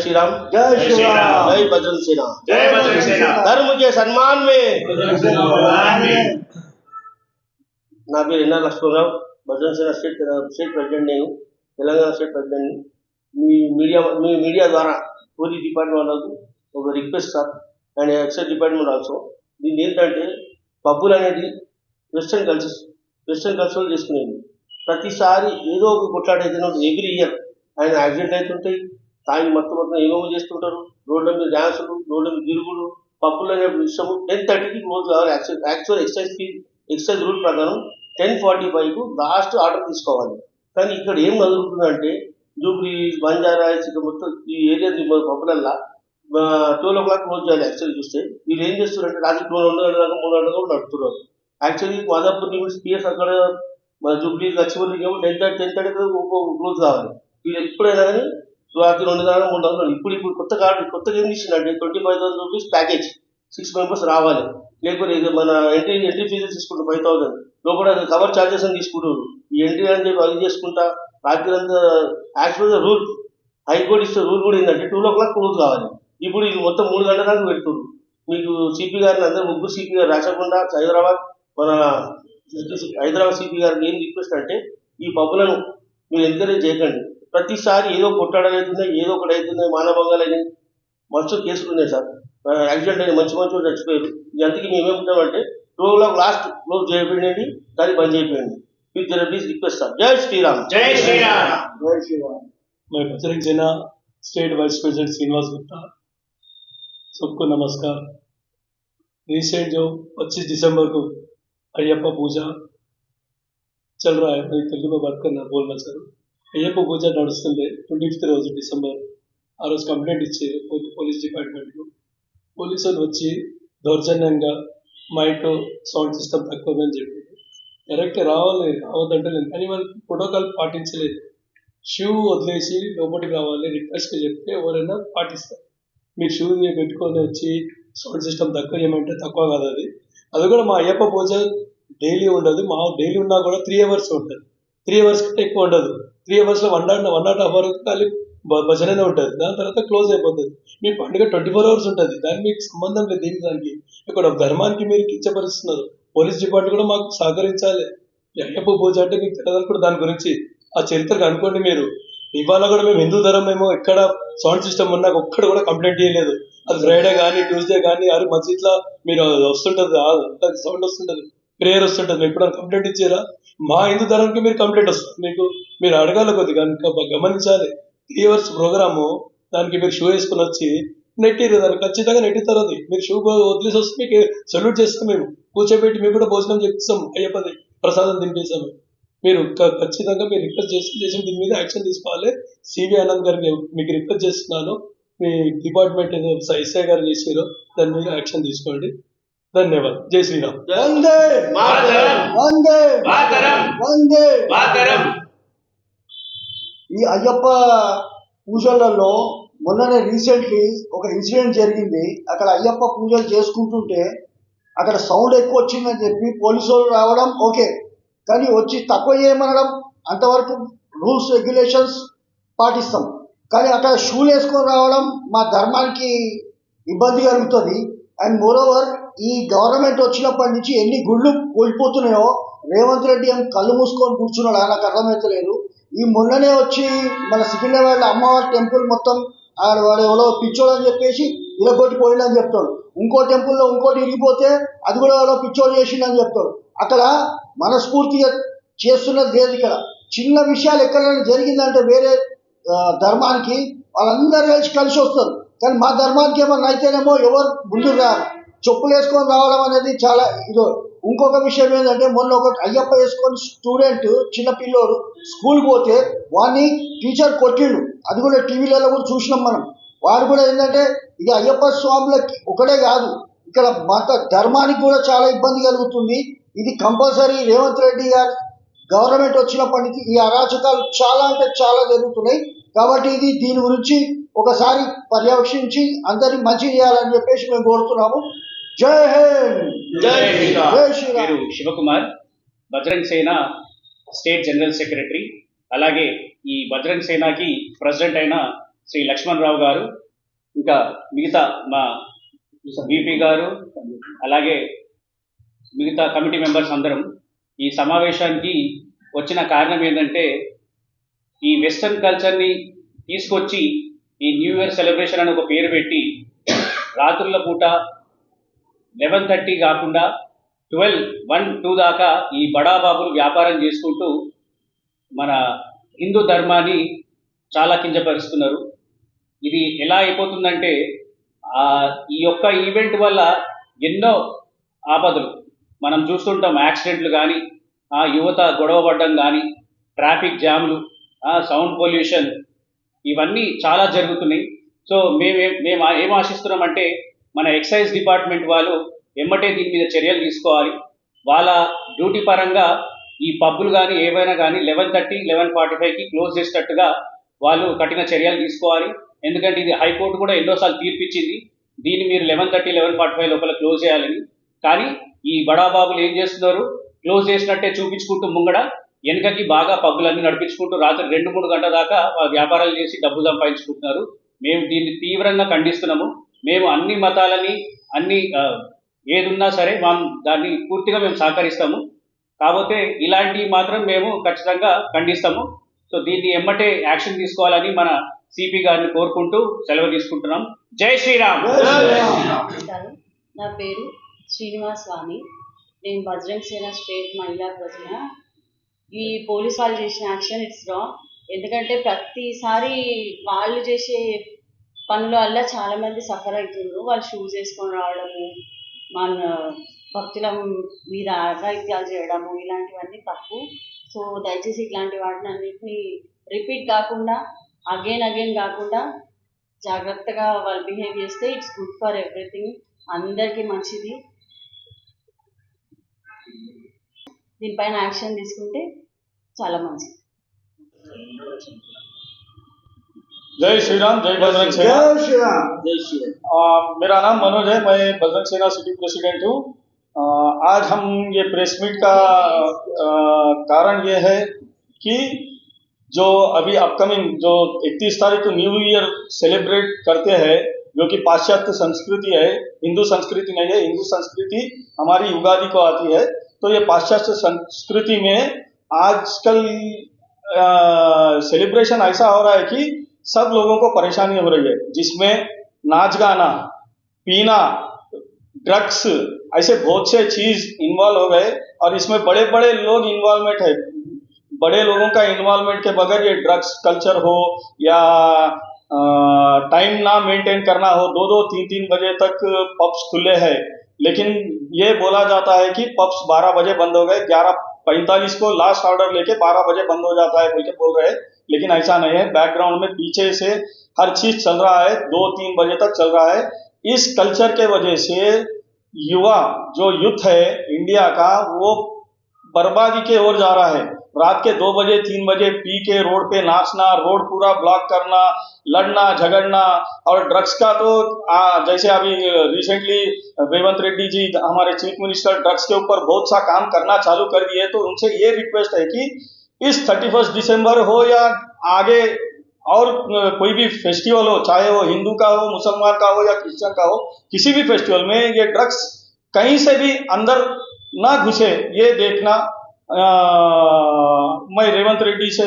श्रीराम जय श्री राम जय बजरंग सेना जय बजरंग सेना धर्म के सम्मान में आमीन। నా పేరు NR Lakshmanarao Bajrang Sena state state president నేను తెలంగాణ స్టేట్ ప్రెసిడెంట్ మీ మీడియా మీ మీడియా ద్వారా పోలీస్ డిపార్ట్మెంట్ వాళ్ళకు ఒక request sir and excise department also దీన్ని ఏంటంటే పబ్బులు అనేది వెస్టర్న్ కల్చర్స్ వెస్టర్న్ కల్చర్ చేసుకునేది ప్రతిసారి ఏదో ఒక కొట్లాట అయితే ఎవ్రీ ఇయర్ ఆయన యాక్సిడెంట్ అవుతుంటాయి తాగి మొత్తం మొత్తం ఏమేమో చేస్తుంటారు. రోడ్ల మీద డ్యాన్సులు రోడ్ల మీద తిరుగుడు పబ్బులు అనే టెన్ థర్టీకి క్లోజ్ కావాలి actual actual excise fee excise rule ప్రకారం టెన్ ఫార్టీ ఫైవ్కు లాస్ట్ ఆర్డర్ తీసుకోవాలి. కానీ ఇక్కడ ఏం కదులుతుందంటే జూబ్లీ బంజారా ఇక మొత్తం ఈ ఏరియా పప్పులల్లా ట్వెల్వ్ ఓ క్లాక్ క్లోజ్ చేయాలి యాక్చువల్లీ చూస్తే వీళ్ళు ఏం చేస్తున్నారంటే రాత్రి టూ రెండు గంటల దాకా మూడు గంటల కూడా నడుపుతున్నారు. యాక్చువల్లీ మాదాపూర్ నిమిషం పిఎస్ అక్కడ మన జూబ్లీ లక్ష్మీ ఏమో ten thirty ten thirty close కావాలి వీళ్ళు ఎప్పుడైనా కానీ రాత్రి రెండు గంటల మూడు వందలు ఇప్పుడు ఇప్పుడు కొత్త కార్డు కొత్తగా ఏం తీసిందంటే twenty five thousand rupees package six members రావాలి. లేకపోతే ఇది మన ఎంట్రీ ఎంట్రీ ఫీజు తీసుకుంటారు ఫైవ్ థౌసండ్ లోపల కవర్ ఛార్జెస్ అని తీసుకుంటారు. ఈ ఎంట్రీ అని చెప్పి అది చేసుకుంటా రాత్రి అంతా యాక్చువల్గా రూల్ హైకోర్టు ఇస్తే రూల్ కూడా ఏంటంటే టూ ఓ క్లాక్ క్లోజ్ కావాలి. ఇప్పుడు ఇది మొత్తం మూడు గంటల దాకా పెడుతుంది మీకు సిపి గారిని అందరూ ముగ్గురు సిపి గారు రాచకుండా హైదరాబాద్ మన హైదరాబాద్ సిపి గారికి ఏం రిక్వెస్ట్ అంటే ఈ పబ్బులను మీరు ఎంకరేజ్ చేయకండి. ప్రతిసారి ఏదో కొట్టాడలు అవుతున్నాయి ఏదో ఒకటి అవుతున్నాయి మానభంగాలు అయినాయి మస్తు కేసులు ఉన్నాయి సార్ యాక్సిడెంట్ అయిన మంచి మంచి వాళ్ళు చచ్చిపోయారు ఎంతకి మేమేమంటామంటే two o'clock last close చేయబడినండి దాన్ని బంద్ చేయకపోయింది with please request sir Jai Shriram Jai Shri Ram जय श्री राम मैं Bajrang Sena state vice president Srinivas Gupta सबको नमस्कार रिसेंट जो 25 दिसंबर को अयप्पा पूजा चल रहा है मैं तेलुगु में बात करना बोलना सर అయ్యప్ప పూజ నడుస్తుంది ట్వంటీ ఫిఫ్త్ రోజు డిసెంబర్. ఆ రోజు కంప్లైంట్ ఇచ్చారు పోలీస్ డిపార్ట్మెంట్లో. పోలీసులు వచ్చి దౌర్జన్యంగా మైక్ సౌండ్ సిస్టమ్ తక్కువ అని చెప్పి డైరెక్ట్ రావాలి రావద్దంటే లేదు కానీ వాళ్ళు ప్రోటోకాల్ పాటించలేదు. షూ వదిలేసి లోపలికి రావాలి రిక్వెస్ట్ చెప్తే ఎవరైనా పాటిస్తారు. మీరు షూ పెట్టుకొని వచ్చి సౌండ్ సిస్టమ్ తక్కువ చేయమంటే తక్కువ కాదు అది. అది కూడా మా అయ్యప్ప పూజ డైలీ ఉండదు. మా డైలీ ఉన్నా కూడా త్రీ అవర్స్ ఉంటుంది. త్రీ అవర్స్ కంటే ఎక్కువ ఉండదు. త్రీ అవర్స్లో one not one not half వరకు ఖాళీ భజననే ఉంటుంది. దాని తర్వాత క్లోజ్ అయిపోతుంది. మీ పండుగ ట్వంటీ ఫోర్ అవర్స్ ఉంటుంది. దానికి మీకు సంబంధం లేదు దీనికి దానికి. ఇక్కడ ధర్మానికి మీరు కించపరుస్తున్నారు. పోలీస్ డిపార్ట్మెంట్ కూడా మాకు సహకరించాలి. అయ్యప్ప పూజ అంటే మీకు తెలియదు కూడా దాని గురించి. ఆ చరిత్రకు అనుకోండి మీరు. ఇవాళ కూడా మేము హిందూ ధర్మం మేము ఎక్కడ సౌండ్ సిస్టమ్ ఉన్నా ఒక్కడ కూడా కంప్లైంట్ చేయలేదు. అది ఫ్రైడే కానీ ట్యూస్డే కానీ అది మస్జిద్లో మీరు వస్తుంటది. సౌండ్ వస్తుంటది. ప్రేయర్ వస్తుంటుంది మీకు ఎప్పుడైనా కంప్లైంట్ ఇచ్చారా? మా హిందూ ధర్మంకి మీరు కంప్లైంట్ వస్తుంది. మీకు మీరు అడగాలి కొద్దిగా ఇంకా గమనించాలి. త్రీ అవర్స్ ప్రోగ్రాము దానికి మీరు షూ వేసుకుని వచ్చి నెట్టిరు. దాన్ని ఖచ్చితంగా నెట్టిస్తారు అది మీరు షూ వదిలేసి వస్తే మీకు సెల్యూట్ చేస్తాం మేము. కూర్చోబెట్టి మీకు కూడా భోజనం చేపిస్తాం. అయ్యప్పది ప్రసాదం తినిపిస్తాము మీరు ఖచ్చితంగా మీరు రిక్వెస్ట్ చేసి చేసి దీని మీద యాక్షన్ తీసుకోవాలి. సివి ఆనంద్ గారిని మీకు రిక్వెస్ట్ చేస్తున్నాను. మీ డిపార్ట్మెంట్ ఏదో ఎస్ఐ గారు చేసారో దాని మీద యాక్షన్ తీసుకోండి. ధన్యవాద్. జై శ్రీరామ్. వందే వందే వందే ఈ అయ్యప్ప పూజలలో మొన్ననే రీసెంట్లీ ఒక ఇన్సిడెంట్ జరిగింది. అక్కడ అయ్యప్ప పూజలు చేసుకుంటుంటే అక్కడ సౌండ్ ఎక్కువ వచ్చిందని చెప్పి పోలీసు రావడం ఓకే. కానీ వచ్చి తక్కువ చేయమనడం అంతవరకు రూల్స్ రెగ్యులేషన్స్ పాటిస్తాం. కానీ అక్కడ షూలు వేసుకొని రావడం మా ధర్మానికి ఇబ్బంది కలుగుతుంది. అండ్ మోరోవర్ ఈ గవర్నమెంట్ వచ్చినప్పటి నుంచి ఎన్ని గుళ్ళు కోల్పోతున్నాయో రేవంత్ రెడ్డి ఏం కళ్ళు మూసుకొని కూర్చున్నాడు. నాకు అర్థమవుతలేదు ఈ మొన్ననే వచ్చి మన సికింద్రాబాద్ అమ్మవారి టెంపుల్ మొత్తం ఆడ వాడు ఎవరో పిచ్చోడు అని చెప్పేసి ఇరగొట్టి పోయిందని చెప్తాడు. ఇంకో టెంపుల్లో ఇంకోటి ఇరిగిపోతే అది కూడా ఎవరో పిచ్చోడు చేసిండని చెప్తాడు. అక్కడ మనస్ఫూర్తిగా చేస్తున్నది లేదు ఇక్కడ. చిన్న విషయాలు ఎక్కడైనా జరిగిందంటే వేరే ధర్మానికి వాళ్ళందరూ కలిసి కలిసి వస్తారు. కానీ మా ధర్మానికి ఏమన్నా అయితేనేమో ఎవరు ముందు రారు. చెప్పులు వేసుకొని రావడం అనేది చాలా ఇదో. ఇంకొక విషయం ఏంటంటే మొన్న ఒక అయ్యప్ప వేసుకొని స్టూడెంట్ చిన్న పిల్లోడు స్కూల్ పోతే వాడిని టీచర్ కొట్టిండు. అది కూడా టీవీలలో కూడా చూసినాం మనం. వాడు కూడా ఏంటంటే ఇది అయ్యప్ప స్వాములకి ఒకటే కాదు. ఇక్కడ మత ధర్మానికి కూడా చాలా ఇబ్బంది కలుగుతుంది. ఇది కంపల్సరీ రేవంత్ రెడ్డి గారు గవర్నమెంట్ వచ్చినప్పటికీ ఈ అరాచకాలు చాలా అంటే చాలా జరుగుతున్నాయి. కాబట్టి ఇది దీని గురించి ఒకసారి పర్యవేక్షించి అందరికి మంచి చేయాలని చెప్పేసి మేము కోరుతున్నాము. జై హింద్! జై Shriram! Shivakumar Bajrang Sena state general secretary అలాగే ఈ బజరంగ్ సేనకి ప్రెసిడెంట్ అయిన శ్రీ లక్ష్మణ్ రావు గారు ఇంకా మిగతా మా బీపీ గారు అలాగే మిగతా కమిటీ మెంబర్స్ అందరం ఈ సమావేశానికి వచ్చిన కారణం ఏంటంటే ఈ వెస్టర్న్ కల్చర్ని తీసుకొచ్చి ఈ న్యూ ఇయర్ సెలబ్రేషన్ అని ఒక పేరు పెట్టి రాత్రుల పూట లెవెన్ థర్టీ కాకుండా ట్వెల్వ్ వన్ టూ దాకా ఈ బడాబాబులు వ్యాపారం చేసుకుంటూ మన హిందూ ధర్మాన్ని చాలా కించపరుస్తున్నారు. ఇది ఎలా అయిపోతుందంటే ఈ యొక్క ఈవెంట్ వల్ల ఎన్నో ఆపదలు. మనం చూస్తుంటాం యాక్సిడెంట్లు కానీ ఆ యువత గొడవ పడడం కానీ ట్రాఫిక్ జామ్లు సౌండ్ పొల్యూషన్ ఇవన్నీ చాలా జరుగుతున్నాయి. సో మేము మేము ఏం ఆశిస్తున్నామంటే మన ఎక్సైజ్ డిపార్ట్మెంట్ వాళ్ళు ఎమ్మటే దీని మీద చర్యలు తీసుకోవాలి. వాళ్ళ డ్యూటీ పరంగా ఈ పబ్బులు కానీ ఏవైనా కానీ లెవెన్ థర్టీ లెవెన్ ఫార్టీ ఫైవ్కి క్లోజ్ చేసేటట్టుగా వాళ్ళు కఠిన చర్యలు తీసుకోవాలి. ఎందుకంటే ఇది హైకోర్టు కూడా ఎన్నోసార్లు తీర్పిచ్చింది. దీన్ని మీరు eleven thirty eleven forty five లోపల క్లోజ్ చేయాలని. కానీ ఈ బడాబాబులు ఏం చేస్తున్నారు? క్లోజ్ చేసినట్టే చూపించుకుంటూ ముంగడ వెనుకకి బాగా పబ్బులన్నీ నడిపించుకుంటూ రాత్రి రెండు మూడు గంటల దాకా వ్యాపారాలు చేసి డబ్బు సంపాదించుకుంటున్నారు. మేము దీన్ని తీవ్రంగా ఖండిస్తున్నాము. మేము అన్ని మతాలని అన్ని ఏదున్నా సరే మనం దాన్ని పూర్తిగా మేము సహకరిస్తాము. కాకపోతే ఇలాంటివి మాత్రం మేము ఖచ్చితంగా ఖండిస్తాము. సో దీన్ని ఎమ్మటే యాక్షన్ తీసుకోవాలని మన సిపి గారిని కోరుకుంటూ సెలవు తీసుకుంటున్నాం. జై శ్రీరామ్! నా పేరు శ్రీనివాస్ స్వామి. నేను బజరంగ్ సేన స్టేట్ మహిళా ప్రజన ఈ పోలీస్ వాళ్ళు చేసిన యాక్షన్ ఇట్స్ రాంగ్ ఎందుకంటే ప్రతిసారి వాళ్ళు చేసే పనుల వల్ల చాలా మంది సఫర్ అవుతున్నారు వాళ్ళు షూస్ వేసుకొని రావడము మన భక్తుల మీద అఘాయిత్యాలు చేయడము ఇలాంటివన్నీ తప్పు. సో దయచేసి ఇట్లాంటి వాటిని అన్నింటినీ రిపీట్ కాకుండా అగైన్ అగైన్ కాకుండా జాగ్రత్తగా వాళ్ళు బిహేవ్ చేస్తే ఇట్స్ గుడ్ ఫర్ ఎవ్రీథింగ్ అందరికీ మంచిది. దీనిపైన యాక్షన్ తీసుకుంటే చాలా మంచిది जय श्री राम जय बजरंग सेना జై శ్రీరామ్ జై శ్రీరామ్ आ, मेरा नाम मनोज है मैं बजरंग सेना सिटी प्रेसिडेंट हूँ आ, आज हम ये प्रेस मीट का आ, कारण ये है कि जो अभी अपकमिंग जो 31 तारीख को न्यू ईयर सेलिब्रेट करते हैं जो कि पाश्चात्य संस्कृति है हिंदू संस्कृति नहीं है हिंदू संस्कृति हमारी युगादि को आती है तो ये पाश्चात्य संस्कृति में आजकल सेलिब्रेशन ऐसा हो रहा है कि सब लोगों को परेशानी हो रही है, जिसमें नाच गाना, पीना ड्रग्स ऐसे बहुत से चीज़ इन्वॉल्व हो गए और इसमें बड़े बड़े लोग इन्वॉल्वमेंट है। बड़े लोगों का इन्वॉल्वमेंट के बगैर ये ड्रग्स कल्चर हो या टाइम ना मेंटेन करना हो दो दो तीन तीन बजे तक पब्स खुले हैं। लेकिन ये बोला जाता है कि पब्स 12 बजे बंद हो गए, ग्यारह पैंतालीस को लास्ट ऑर्डर लेके 12 बजे बंद हो जाता है बोल के बोल रहे हैं। लेकिन ऐसा नहीं है बैकग्राउंड में पीछे से हर चीज़ चल रहा है दो तीन बजे तक चल रहा है। इस कल्चर के वजह से युवा, जो यूथ है, इंडिया का, वो बर्बादी के ओर जा रहा है। रात के दो बजे तीन बजे पी के रोड पे नाचना रोड पूरा ब्लॉक करना लड़ना झगड़ना और ड्रग्स का तो आ, जैसे अभी रिसेंटली रेवंत रेड्डी जी हमारे चीफ मिनिस्टर ड्रग्स के ऊपर बहुत सा काम करना चालू कर दिए तो उनसे ये रिक्वेस्ट है कि इस थर्टी फ़र्स्ट दिसंबर हो या आगे और कोई भी फेस्टिवल हो चाहे वो हिंदू का हो मुसलमान का हो या क्रिश्चियन का हो किसी भी फेस्टिवल में ये ड्रग्स कहीं से भी अंदर ना घुसे ये देखना अ, मैं रेवंत रेड्डी से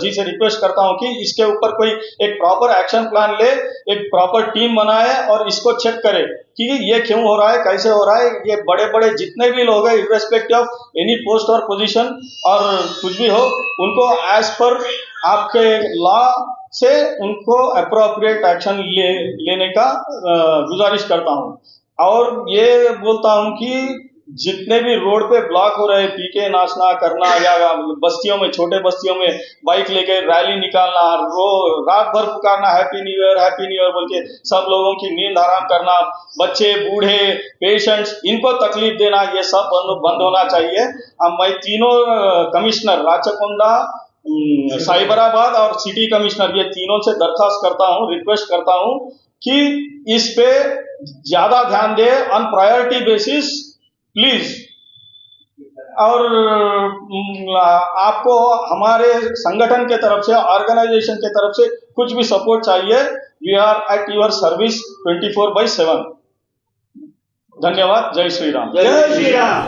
जी से रिक्वेस्ट करता हूँ कि इसके ऊपर कोई एक प्रॉपर एक्शन प्लान ले एक प्रॉपर टीम बनाए और इसको चेक करे कि ये क्यों हो रहा है कैसे हो रहा है ये बड़े बड़े जितने भी लोग हैं इरेस्पेक्टिव ऑफ़ एनी पोस्ट और पोजीशन और कुछ भी हो उनको एज पर आपके लॉ से उनको अप्रोप्रिएट एक्शन ले लेने का गुजारिश करता हूँ। और ये बोलता हूँ कि जितने भी रोड पे ब्लॉक हो रहे पीके, नाचना, करना, या बस्तियों में, छोटे बस्तियों में, बाइक लेके रैली निकालना, रो, रात भर पुकारना happy new year happy new year बोल के सब लोगों की नींद हराम करना, बच्चे, बूढ़े पेशेंट्स इनको तकलीफ़ देना, ये सब बंद बंद होना चाहिए। अब मैं तीनों कमिश्नर राचकोंडा साइबराबाद और सिटी कमिश्नर ये तीनों से दरखास्त करता हूँ रिक्वेस्ट करता हूँ कि इस पे ज़्यादा ध्यान दे ऑन प्रायोरिटी बेसिस प्लीज़। और आपको हमारे संगठन के तरफ़ से ऑर्गेनाइजेशन के तरफ़ से कुछ भी सपोर्ट चाहिए we are at your service twenty four by seven धन्यवाद। जय श्री राम। जय श्रीराम